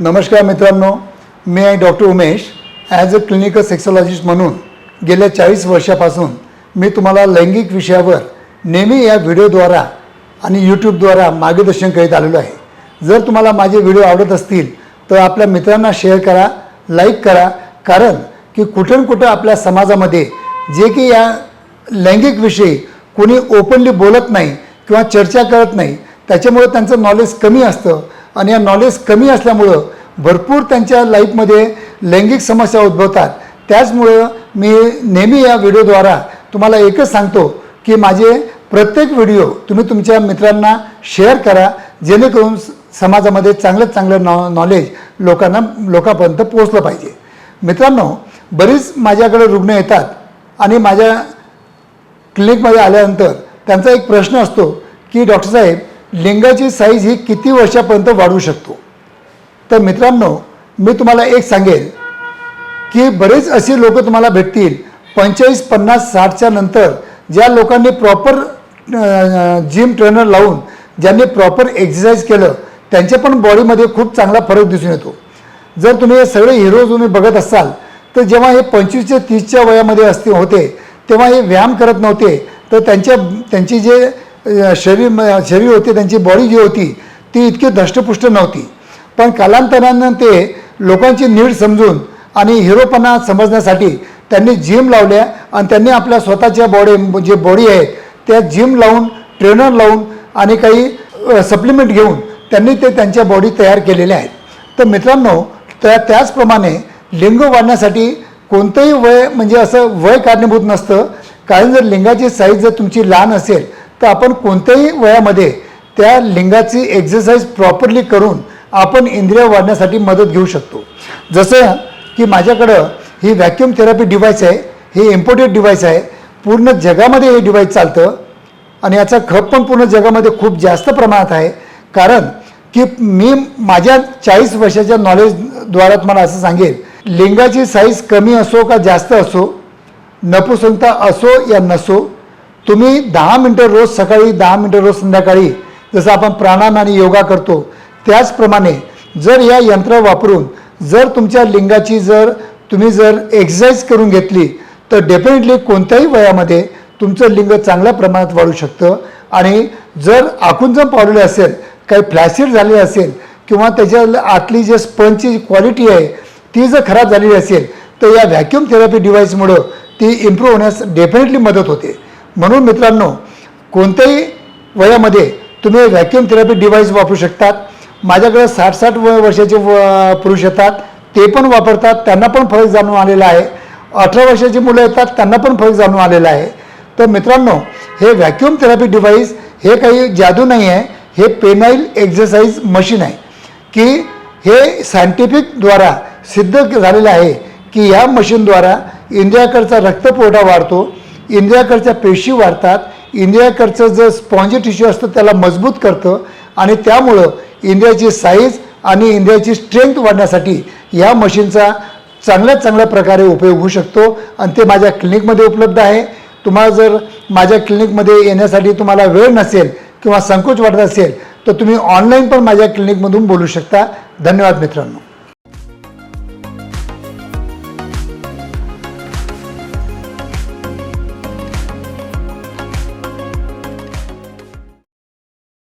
नमस्कार मित्रांनो मी आहे doctor Umesh. As a clinical sexologist म्हणून गेल्या चाळीस वर्षापासून मी तुम्हाला लैंगिक विषयावर नेहमी या व्हिडिओद्वारा आणि यूट्यूबद्वारा मार्गदर्शन करीत आलेलो आहे. जर तुम्हाला माझे व्हिडिओ आवडत असतील तर आपल्या मित्रांना शेअर करा लाईक करा. कारण की कुठं कुठं आपल्या समाजामध्ये जे की या लैंगिक विषयी कोणी ओपनली बोलत नाही किंवा चर्चा करत नाही त्याच्यामुळे त्यांचं नॉलेज कमी असतं. आणि या नॉलेज कमी असल्यामुळं भरपूर त्यांच्या लाईफमध्ये लैंगिक समस्या उद्भवतात. त्याचमुळं मी नेहमी या व्हिडिओद्वारा तुम्हाला एकच सांगतो की माझे प्रत्येक व्हिडिओ तुम्ही तुमच्या मित्रांना शेअर करा जेणेकरून स- समाजामध्ये चांगलं चांगलं नॉ नॉलेज लोकांना लोकांपर्यंत पोहोचलं पाहिजे. मित्रांनो बरीच माझ्याकडे रुग्ण येतात आणि माझ्या क्लिनिकमध्ये आल्यानंतर त्यांचा एक प्रश्न असतो की डॉक्टर साहेब लिंगाची साईज ही किती वर्षापर्यंत वाढू शकतो? तर मित्रांनो मी तुम्हाला एक सांगेल की बरेच असे लोक तुम्हाला भेटतील पंचेचाळीस पन्नास साठच्या नंतर ज्या लोकांनी प्रॉपर जिम ट्रेनर लावून ज्यांनी प्रॉपर एक्सरसाइज केलं त्यांच्या पण बॉडीमध्ये खूप चांगला फरक दिसून येतो. जर तुम्ही हे सगळे हिरो तुम्ही बघत असाल तर जेव्हा हे पंचवीस ते तीसच्या वयामध्ये असते होते तेव्हा हे व्यायाम करत नव्हते तर त्यांच्या त्यांची जे शरीर शरीर होते त्यांची बॉडी जी होती ती इतकी धष्टपुष्ट नव्हती. पण कालांतरानं ते लोकांची नीड समजून आणि हिरोपणा समजण्यासाठी त्यांनी जिम लावल्या आणि त्यांनी आपल्या स्वतःच्या बॉडी जे बॉडी आहेत त्या जिम लावून ट्रेनर लावून आणि काही सप्लिमेंट घेऊन त्यांनी ते त्यांच्या बॉडी तयार केलेल्या आहेत. तर मित्रांनो त्या त्याचप्रमाणे लिंग वाढण्यासाठी कोणतंही वय म्हणजे असं वय कारणीभूत नसतं. कारण जर लिंगाची साईज जर तुमची लहान असेल तर आपण कोणत्याही वयामध्ये त्या लिंगाची एक्झरसाईज प्रॉपरली करून आपण इंद्रिय वाढण्यासाठी मदत घेऊ शकतो. जसं की माझ्याकडं ही व्हॅक्युम थेरपी डिव्हाइस आहे हे इम्पोर्टेड डिव्हाइस आहे पूर्ण जगामध्ये हे डिव्हाइस चालतं आणि याचा खप पण पूर्ण जगामध्ये खूप जास्त प्रमाणात आहे. कारण की मी माझ्या चाळीस वर्षाच्या नॉलेजद्वारा तुम्हाला असं सांगेल लिंगाची साईज कमी असो का जास्त असो नपुसंता असो या नसो तुम्ही दहा मिनटं रोज सकाळी दहा मिनटं रोज संध्याकाळी जसं आपण प्राणायाम आणि योगा करतो त्याचप्रमाणे जर या यंत्र वापरून जर तुमच्या लिंगाची जर तुम्ही जर एक्सरसाइज करून घेतली तर डेफिनेटली कोणत्याही वयामध्ये तुमचं लिंग चांगल्या प्रमाणात वाढू शकतं. आणि जर आकुंजन जर पावलेले असेल काही फ्लॅसिड झालेले असेल किंवा त्याच्या आतली जे स्पंजची क्वालिटी आहे ती जर खराब झालेली असेल तर या व्हॅक्युम थेरपी डिव्हाइसमुळं ती इम्प्रूव्ह होण्यास डेफिनेटली मदत होते. म्हणून मित्रांनो कोणत्याही वयामध्ये तुम्ही व्हॅक्युम थेरपी डिव्हाइस वापरू शकतात. माझ्याकडे साठ साठ व वर्षाचे व- पुरुष येतात ते पण वापरतात त्यांना पण फरक जाणून आलेला आहे. अठरा वर्षाची मुलं येतात त्यांना पण फरक जाणून आलेला आहे. तर मित्रांनो हे व्हॅक्युम थेरपी डिव्हाइस हे काही जादू नाही आहे हे पेनाईल एक्झरसाइज मशीन आहे. की हे सायंटिफिकद्वारा सिद्ध झालेलं आहे की या मशीनद्वारा इंद्रियाकडचा रक्तपुरवठा वाढतो इंद्रियाकडच्या पेशी वाढतात इंद्रियाकडचं जे स्पॉन्जी टिश्यू असतं त्याला मजबूत करतं आणि त्यामुळं इंद्रियाची साईज आणि इंद्रियाची स्ट्रेंथ वाढण्यासाठी या मशीनचा चांगल्यात चांगल्या प्रकारे उपयोग होऊ शकतो. आणि ते माझ्या क्लिनिकमध्ये उपलब्ध आहे. तुम्हाला जर माझ्या क्लिनिकमध्ये येण्यासाठी तुम्हाला वेळ नसेल किंवा संकोच वाटत असेल तर तुम्ही ऑनलाईन पण माझ्या क्लिनिकमधून बोलू शकता. धन्यवाद मित्रांनो.